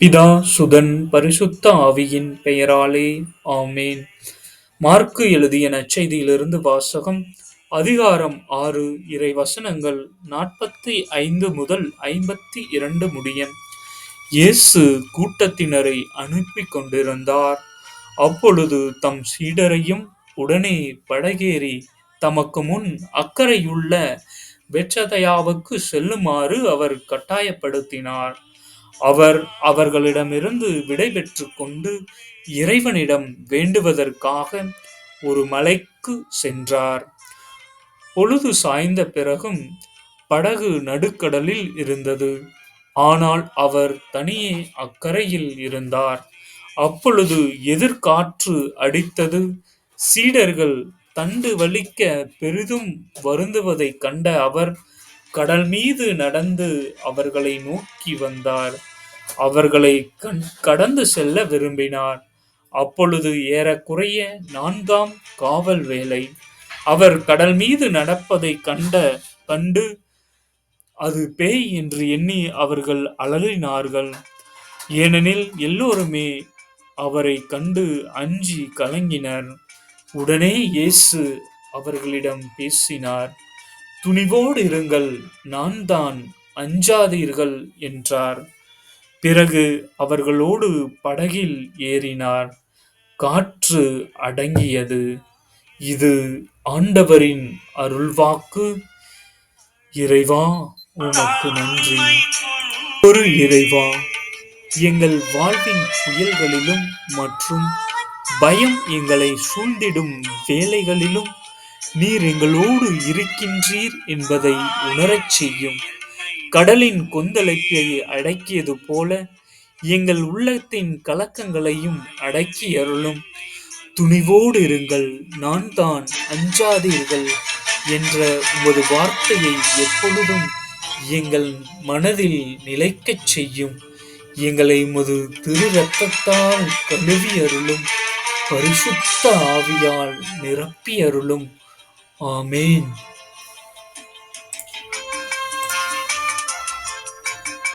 பிதா சுதன் பரிசுத்த ஆவியின் பெயராலே ஆமேன். மார்க்கு எழுதிய நச்செய்தியிலிருந்து வாசகம் அதிகாரம் ஆறு இறை வசனங்கள் நாற்பத்தி ஐந்து முதல் ஐம்பத்தி இரண்டு முடியும். இயேசு கூட்டத்தினரை அனுப்பி கொண்டிருந்தார். அப்பொழுது தம் சீடரையும் உடனே படகேறி தமக்கு முன் அக்கறையுள்ள வெற்றதையாவுக்கு செல்லுமாறு அவர் கட்டாயப்படுத்தினார். அவர் அவர்களிடமிருந்து விடை கொண்டு இறைவனிடம் வேண்டுவதற்காக ஒரு மலைக்கு சென்றார். பொழுது சாய்ந்த பிறகும் படகு நடுக்கடலில் இருந்தது. ஆனால் அவர் தனியே அக்கறையில் இருந்தார். அப்பொழுது எதிர்காற்று அடித்தது. சீடர்கள் தண்டு வலிக்க பெரிதும் வருந்துவதைக் கண்ட அவர் கடல் மீது நடந்து அவர்களை நோக்கி வந்தார். அவர்களை கண் கடந்து செல்ல விரும்பினார். அப்பொழுது ஏறக்குறைய நான்காம் காவல் வேலை அவர் கடல் மீது நடப்பதை கண்ட கண்டு அது பேய் என்று எண்ணி அவர்கள் அலறினார்கள். ஏனெனில் எல்லோருமே அவரை கண்டு அஞ்சி கலங்கினர். உடனே இயேசு அவர்களிடம் பேசினார். துணிவோடு இருங்கள் நான் தான் அஞ்சாதீர்கள் என்றார். பிறகு அவர்களோடு படகில் ஏறினார். காற்று அடங்கியது. இது ஆண்டவரின் அருள்வாக்கு. இறைவா உனக்கு நன்றி. ஒரு இறைவா எங்கள் வாழ்வின் புயல்களிலும் மற்றும் பயம் எங்களை சூழ்ந்திடும் வேலைகளிலும் நீர் எங்களோடு இருக்கின்றீர் என்பதை உணரச் செய்யும். கடலின் கொந்தளிப்பை அடக்கியது போல எங்கள் உள்ளத்தின் கலக்கங்களையும் அடக்கி அருளும். துணிவோடு இருங்கள் நான் தான் அஞ்சாதீர்கள் என்ற உமது வார்த்தையை எப்பொழுதும் எங்கள் மனதில் நிலைக்கச் செய்யும். எங்களை உமது திரு ரத்தத்தால் கழுவி அருளும். பரிசுத்த ஆவியால் நிரப்பி அருளும். ஆமேன்